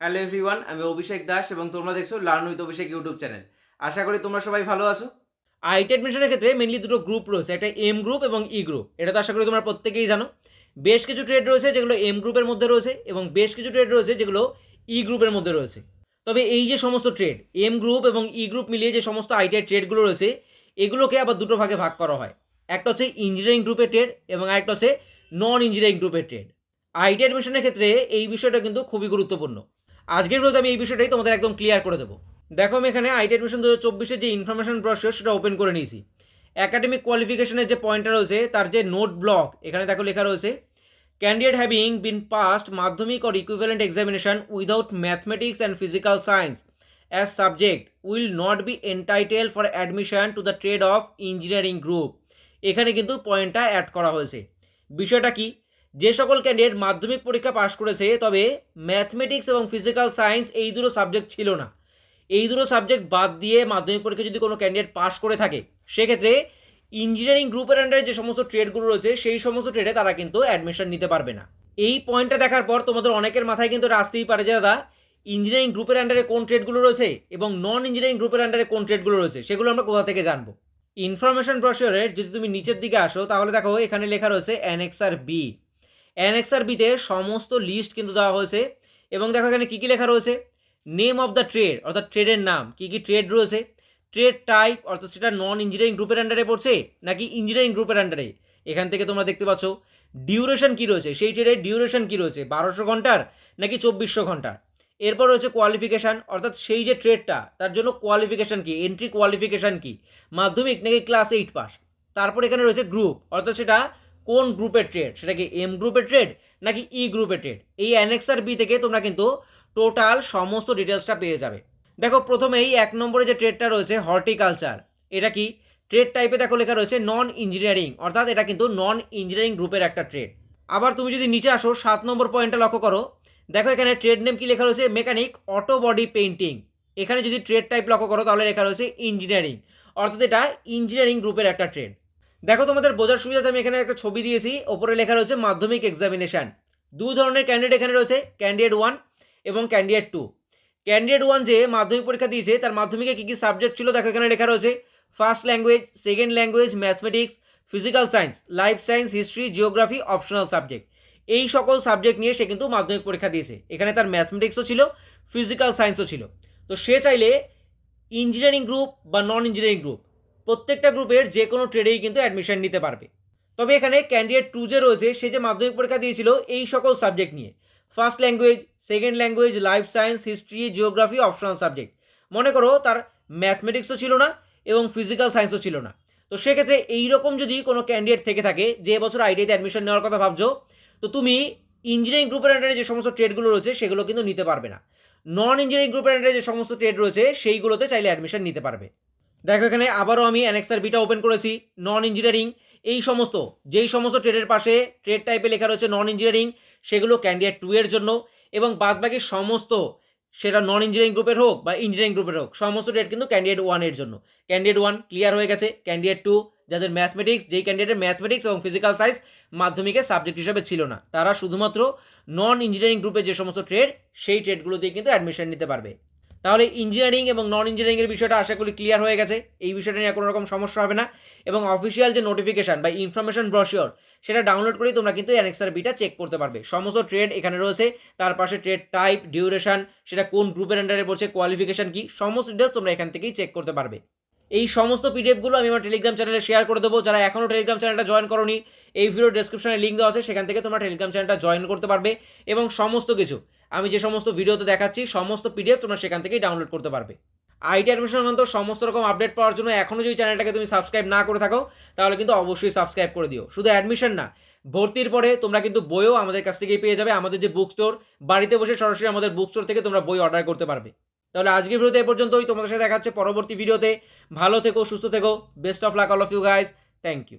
Hello everyone, আমি অভিষেক দাস এবং তোমরা দেখছ learn with Abhishek YouTube channel. আশা করি তোমরা সবাই ভালো আছো। আইটি অ্যাডমিশনের ক্ষেত্রে মেনলি দুটো গ্রুপ রয়েছে, একটা এম গ্রুপ এবং ই গ্রুপ এটা তো আশা করি তোমরা প্রত্যেকেই জানো। বেশ কিছু ট্রেড রয়েছে যেগুলো এম গ্রুপের মধ্যে রয়েছে এবং বেশ কিছু ট্রেড রয়েছে যেগুলো ই গ্রুপের মধ্যে রয়েছে। তবে এই যে সমস্ত ট্রেড এম গ্রুপ এবং ই গ্রুপ মিলিয়ে যে সমস্ত আইটিআই ট্রেডগুলো রয়েছে, এগুলোকে আবার দুটো ভাগে ভাগ করা হয়। একটা হচ্ছে ইঞ্জিনিয়ারিং গ্রুপের ট্রেড এবং আরেকটা হচ্ছে নন ইঞ্জিনিয়ারিং গ্রুপের ট্রেড আইটি অ্যাডমিশনের ক্ষেত্রে এই বিষয়টা কিন্তু খুবই গুরুত্বপূর্ণ। আজকের ভিডিওতে আমি এই বিষয়টাই তোমাদের একদম ক্লিয়ার করে দেবো। দেখো আমি এখানে আইটি অ্যাডমিশন দু হাজার যে ইনফরমেশন ব্রশিওর সেটা ওপেন করে নিয়েছি। একাডেমিক কোয়ালিফিকেশনের যে পয়েন্টটা রয়েছে, তার যে নোট ব্লক এখানে দেখো লেখা রয়েছে candidate having been passed Madhyamik or equivalent examination without mathematics and physical science as subject will not be entitle for admission to the trade of engineering group এখানে কিন্তু পয়েন্টটা অ্যাড করা হয়েছে। বিষয়টা কি? যে সকল ক্যান্ডিডেট মাধ্যমিক পরীক্ষা পাশ করেছে, তবে ম্যাথমেটিক্স এবং ফিজিক্যাল সায়েন্স এই দুটো সাবজেক্ট ছিল না। এই দুটো সাবজেক্ট বাদ দিয়ে মাধ্যমিক পরীক্ষা যদি কোনো ক্যান্ডিডেট পাশ করে থাকে, সেক্ষেত্রে ইঞ্জিনিয়ারিং গ্রুপের আন্ডারে যে সমস্ত ট্রেডগুলো রয়েছে, সেই সমস্ত ট্রেডে তারা কিন্তু অ্যাডমিশন নিতে পারবে না। এই পয়েন্টটা দেখার পর তোমাদের অনেকের মাথায় কিন্তু এটা আসতেই পারে যে, দাদা ইঞ্জিনিয়ারিং গ্রুপের আন্ডারে কোন ট্রেডগুলো রয়েছে এবং নন ইঞ্জিনিয়ারিং গ্রুপের আন্ডারে কোন ট্রেডগুলো রয়েছে, সেগুলো আমরা কোথা থেকে জানব? ইনফরমেশন ব্রশিওরের যদি তুমি নিচের দিকে আসো, তাহলে দেখো এখানে লেখা রয়েছে অ্যানেক্সার বি অ্যানেক্সার বিতে সমস্ত লিস্ট কিন্তু দেওয়া হয়েছে। এবং দেখো এখানে কী কী লেখা রয়েছে? নেম অফ দ্য ট্রেড অর্থাৎ ট্রেডের নাম। কী কী ট্রেড রয়েছে? ট্রেড টাইপ অর্থাৎ সেটা নন ইঞ্জিনিয়ারিং গ্রুপের আন্ডারে পড়ছে, নাকি ইঞ্জিনিয়ারিং গ্রুপের আন্ডারে এখান থেকে তোমরা দেখতে পাচ্ছ ডিউরেশন কী রয়েছে? সেই ট্রেডের ডিউরেশন কী রয়েছে? বারোশো ঘণ্টার, নাকি চব্বিশশো ঘণ্টার? এরপর রয়েছে কোয়ালিফিকেশান অর্থাৎ সেই যে ট্রেডটা তার জন্য কোয়ালিফিকেশান কি? এন্ট্রি কোয়ালিফিকেশান কি? মাধ্যমিক, নাকি ক্লাস এইট পাস তারপর এখানে রয়েছে গ্রুপ অর্থাৎ সেটা কোন গ্রুপের ট্রেড সেটা কি এম গ্রুপের ট্রেড নাকি ই গ্রুপের ট্রেড এই অ্যানেক্সার বি থেকে তোমরা কিন্তু টোটাল সমস্ত ডিটেলসটা পেয়ে যাবে। দেখো, প্রথমেই এক নম্বরে যে ট্রেডটা রয়েছে হর্টিকালচার এটা কি? ট্রেড টাইপে দেখো লেখা রয়েছে নন ইঞ্জিনিয়ারিং অর্থাৎ এটা কিন্তু নন ইঞ্জিনিয়ারিং গ্রুপের একটা ট্রেড আবার তুমি যদি নিচে আসো, সাত নম্বর পয়েন্টটা লক্ষ্য করো, দেখো এখানে ট্রেড নেম কি লেখা রয়েছে? মেকানিক অটো বডি পেইন্টিং এখানে যদি ট্রেড টাইপ লক্ষ্য করো, তাহলে লেখা রয়েছে ইঞ্জিনিয়ারিং অর্থাৎ এটা ইঞ্জিনিয়ারিং গ্রুপের একটা ট্রেড দেখো তোমাদের বোঝার সুবিধাতে আমি এখানে একটা ছবি দিয়েছি। ওপরে লেখা রয়েছে মাধ্যমিক এক্সামিনেশান দু ধরনের ক্যান্ডিডেট এখানে রয়েছে ক্যান্ডিডেট ওয়ান এবং ক্যান্ডিডেট টু ক্যান্ডিডেট ওয়ান যে মাধ্যমিক পরীক্ষা দিয়েছে, তার মাধ্যমিকে কী কী সাবজেক্ট ছিল দেখো এখানে লেখা রয়েছে। First language second language mathematics physical science life science history geography optional subject এই সকল সাবজেক্ট নিয়ে সে কিন্তু মাধ্যমিক পরীক্ষা দিয়েছে। এখানে তার ম্যাথমেটিক্সও ছিল ফিজিক্যাল সায়েন্সও ছিল। তো সে চাইলে ইঞ্জিনিয়ারিং গ্রুপ বা নন ইঞ্জিনিয়ারিং গ্রুপ প্রত্যেকটা গ্রুপের যে কোনো ট্রেডেই কিন্তু অ্যাডমিশন নিতে পারবে। তবে এখানে ক্যান্ডিডেট টু যে রয়েছে, সে যে মাধ্যমিক পরীক্ষা দিয়েছিল, এই সকল সাবজেক্ট নিয়ে। First language second language life science history geography optional subject মনে করো তার ম্যাথমেটিক্সও ছিল না এবং ফিজিক্যাল সায়েন্সও ছিল না। তো সেক্ষেত্রে এইরকম যদি কোনো ক্যান্ডিডেট থেকে থাকে, যে বছর আইটিআইতে অ্যাডমিশন নেওয়ার কথা ভাবছ, তো তুমি ইঞ্জিনিয়ারিং গ্রুপের আন্ডারে যে সমস্ত ট্রেডগুলো রয়েছে, সেগুলো কিন্তু নিতে পারবে না। নন ইঞ্জিনিয়ারিং গ্রুপের আন্ডারে যে সমস্ত ট্রেড রয়েছে, সেইগুলোতে চাইলে অ্যাডমিশন নিতে পারবে। দেখো এখানে আবারও আমি অ্যানেক্সার বিটা ওপেন করেছি নন ইঞ্জিনিয়ারিং এই সমস্ত, যেই সমস্ত ট্রেডের পাশে ট্রেড টাইপে লেখা রয়েছে নন ইঞ্জিনিয়ারিং সেগুলো ক্যান্ডিডেট টু এর জন্য, এবং বাদবাকি সমস্ত, সেটা নন ইঞ্জিনিয়ারিং গ্রুপের হোক বা ইঞ্জিনিয়ারিং গ্রুপের হোক, সমস্ত ট্রেড কিন্তু ক্যান্ডিডেট ওয়ানের জন্য। ক্যান্ডিডেট ওয়ান ক্লিয়ার হয়ে গেছে ক্যান্ডিডেট টু যাদের ম্যাথমেটিক্স যেই ক্যান্ডিডেটের ম্যাথমেটিক্স এবং ফিজিক্যাল সায়েন্স মাধ্যমিকে সাবজেক্ট হিসেবে ছিল না, তারা শুধুমাত্র নন ইঞ্জিনিয়ারিং গ্রুপের যে সমস্ত ট্রেড সেই ট্রেডগুলোতেই কিন্তু অ্যাডমিশন নিতে পারবে। তাহলে ইঞ্জিনিয়ারিং এবং নন ইঞ্জিনিয়ারিংয়ের বিষয়টা আশা করি ক্লিয়ার হয়ে গেছে। এই বিষয়টা নিয়ে কোনো রকম সমস্যা হবে না। এবং অফিসিয়াল যে নোটিফিকেশান বা ইনফরমেশন ব্রশিওর সেটা ডাউনলোড করেই তোমরা কিন্তু অ্যানেক্সার বিটা চেক করতে পারবে। সমস্ত ট্রেড এখানে রয়েছে, তার পাশে ট্রেড টাইপ ডিউরেশন সেটা কোন গ্রুপের আন্ডারে পড়ছে কোয়ালিফিকেশান কি, সমস্ত ডিটেলস তোমরা এখান থেকেই চেক করতে পারবে। এই সমস্ত পিডিএফগুলো আমি আমার টেলিগ্রাম চ্যানেলে শেয়ার করে দেবো। যারা এখনও টেলিগ্রাম চ্যানেলটা জয়েন করনি, এই ভিডিও ডেসক্রিপশনে লিঙ্ক দেওয়া আছে, সেখান থেকে তোমরা টেলিগ্রাম চ্যানেলটা জয়েন করতে পারবে। এবং সমস্ত কিছু আমি যে সমস্ত ভিডিওতে দেখাচ্ছি, সমস্ত পিডিএফ তোমরা সেখান থেকেই ডাউনলোড করতে পারবে। আইটি অ্যাডমিশন মতো সমস্ত রকম আপডেট পাওয়ার জন্য এখনও যদি চ্যানেলটাকে তুমি সাবস্ক্রাইব না করে থাকো, তাহলে কিন্তু অবশ্যই সাবস্ক্রাইব করে দিও। শুধু অ্যাডমিশন না, ভর্তির পরে তোমরা কিন্তু বইও আমাদের কাছ থেকেই পেয়ে যাবে। আমাদের যে বুক স্টোর বাড়িতে বসে সরাসরি আমাদের বুক স্টোর থেকে তোমরা বই অর্ডার করতে পারবে। তাহলে আজকের ভিডিওতে এ পর্যন্তই। তোমাদের সাথে দেখা হচ্ছে পরবর্তী ভিডিওতে। ভালো থেকো, সুস্থ থেকো। Best of luck all of you guys thank you